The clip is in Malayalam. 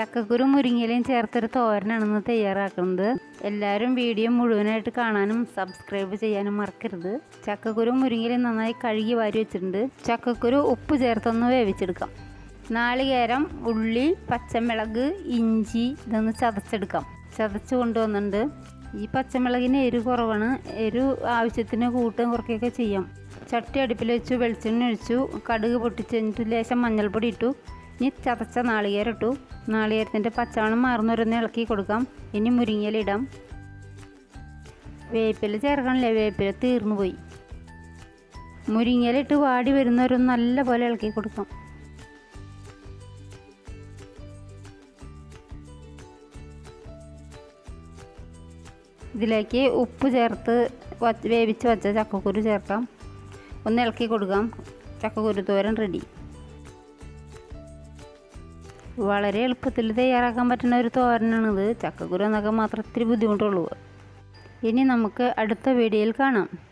ചക്കക്കുരു മുരിങ്ങയിലയും ചേർത്തൊരു തോരനാണെന്ന് തയ്യാറാക്കുന്നത്. എല്ലാവരും വീഡിയോ മുഴുവനായിട്ട് കാണാനും സബ്സ്ക്രൈബ് ചെയ്യാനും മറക്കരുത്. ചക്കക്കുരു മുരിങ്ങയിലയും നന്നായി കഴുകി വാരി വെച്ചിട്ടുണ്ട്. ചക്കക്കുരു ഉപ്പ് ചേർത്തൊന്ന് വേവിച്ചെടുക്കാം. നാളികേരം ഉള്ളി പച്ചമുളക് ഇഞ്ചി ഇതൊന്ന് ചതച്ചെടുക്കാം. ചതച്ച് കൊണ്ടുവന്നിട്ടുണ്ട്. ഈ പച്ചമുളകിന് എരു കുറവാണ്. എരു ആവശ്യത്തിന് കൂട്ടും കുറയ്ക്കുകയൊക്കെ ചെയ്യാം. ചട്ടി അടുപ്പിൽ വെച്ചു വെളിച്ചെണ്ണ ഒഴിച്ചു കടുക് പൊട്ടിച്ച് കഴിഞ്ഞിട്ട് ലേശം മഞ്ഞൾപ്പൊടി ഇട്ടു. ഇനി ചതച്ച നാളികേരം ഇട്ടു നാളികേരത്തിന്റെ പച്ചവണം മാറുന്നവരൊന്ന് ഇളക്കി കൊടുക്കാം. ഇനി മുരിങ്ങലിടാം ഇടാം വേപ്പില ചേർക്കണില്ലേ? വേപ്പില തീർന്നു പോയി. മുരിങ്ങലിട്ട് വാടി വരുന്നവരൊന്ന് നല്ല പോലെ ഇളക്കി കൊടുക്കാം. ഇതിലേക്ക് ഉപ്പ് ചേർത്ത് വച്ച് വേവിച്ച് വച്ച ചക്കക്കുരു ചേർക്കാം. ഒന്ന് ഇളക്കി കൊടുക്കാം. ചക്കക്കുരു തോരൻ റെഡി. വളരെ എളുപ്പത്തിൽ തയ്യാറാക്കാൻ പറ്റുന്ന ഒരു തോരനാണിത്. ചക്കക്കുരു എന്നൊക്കെ മാത്രം ഇത്തിരി ബുദ്ധിമുട്ടുള്ളൂ. ഇനി നമുക്ക് അടുത്ത വീഡിയോയിൽ കാണാം.